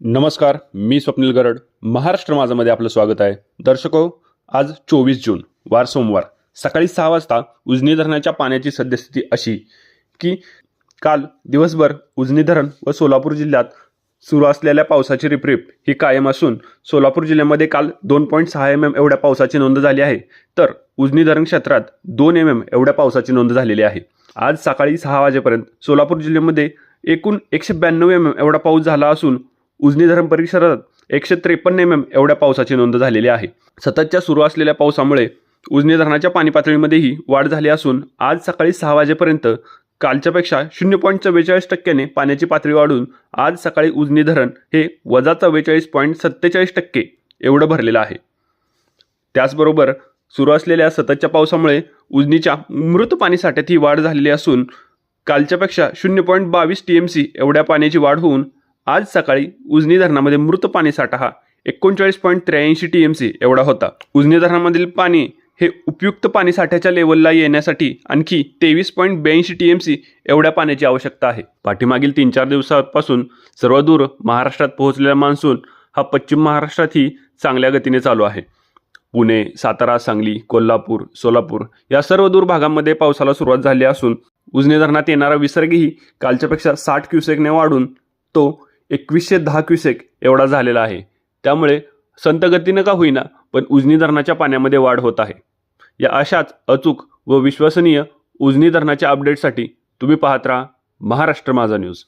नमस्कार मी स्वप्नील गरड. महाराष्ट्र माझामध्ये आपलं स्वागत आहे. दर्शको आज चोवीस जून वार सोमवार. सकाळी सहा वाजता उजनी धरणाच्या पाण्याची सद्यस्थिती अशी की काल दिवसभर उजनी धरण व सोलापूर जिल्ह्यात सुरू असलेल्या पावसाची रिपरिप ही कायम असून सोलापूर जिल्ह्यामध्ये काल दोन पॉईंट सहा एम एम एवढ्या पावसाची नोंद झाली आहे. तर उजनी धरण क्षेत्रात दोन एम एम एवढ्या पावसाची नोंद झालेली आहे. आज सकाळी सहा वाजेपर्यंत सोलापूर जिल्ह्यामध्ये एकूण एकशे ब्याण्णव एम एम एवढा पाऊस झाला असून उजनी धरण परिसरात एकशे त्रेपन्न एम एम एवढ्या पावसाची नोंद झालेली आहे. सततच्या सुरू असलेल्या पावसामुळे उजनी धरणाच्या पाणी पातळीमध्येही वाढ झाली असून आज सकाळी सहा वाजेपर्यंत कालच्यापेक्षा शून्य पॉईंट चव्वेचाळीस टक्क्याने पाण्याची पातळी वाढून आज सकाळी उजनी धरण हे वजा चव्वेचाळीस पॉईंट सत्तेचाळीस टक्के एवढं भरलेलं आहे. त्याचबरोबर सुरू असलेल्या सततच्या पावसामुळे उजनीच्या मृत पाणी साठ्यातही वाढ झालेली असून कालच्यापेक्षा शून्य पॉईंट बावीस टी एम सी एवढ्या पाण्याची वाढ होऊन आज सकाळी उजनी धरणामध्ये मृत पाणी साठा हा एकोणचाळीस पॉईंट त्र्याऐंशी टी एम सी एवढा होता. उजनी धरणामधील पाणी हे उपयुक्त पाणी साठ्याच्या लेवलला येण्यासाठी आणखी तेवीस पॉईंट ब्याऐंशी टी एम सी एवढ्या पाण्याची आवश्यकता आहे. पाठीमागील तीन चार दिवसापासून सर्वदूर महाराष्ट्रात पोहोचलेला मान्सून हा पश्चिम महाराष्ट्रातही चांगल्या गतीने चालू आहे. पुणे सातारा सांगली कोल्हापूर सोलापूर या सर्व दूर भागांमध्ये पावसाला सुरुवात झाली असून उजनी धरणात येणारा विसर्गही कालच्यापेक्षा साठ क्युसेकने वाढून तो एकवीसशे दहा क्युसेक एवढा झालेला आहे. त्यामुळे संतगतीनं का होईना पण उजनी धरणाच्या पाण्यामध्ये वाढ होत आहे. या अशाच अचूक व विश्वसनीय उजनी धरणाच्या अपडेटसाठी तुम्ही पाहत राहा महाराष्ट्र माझा न्यूज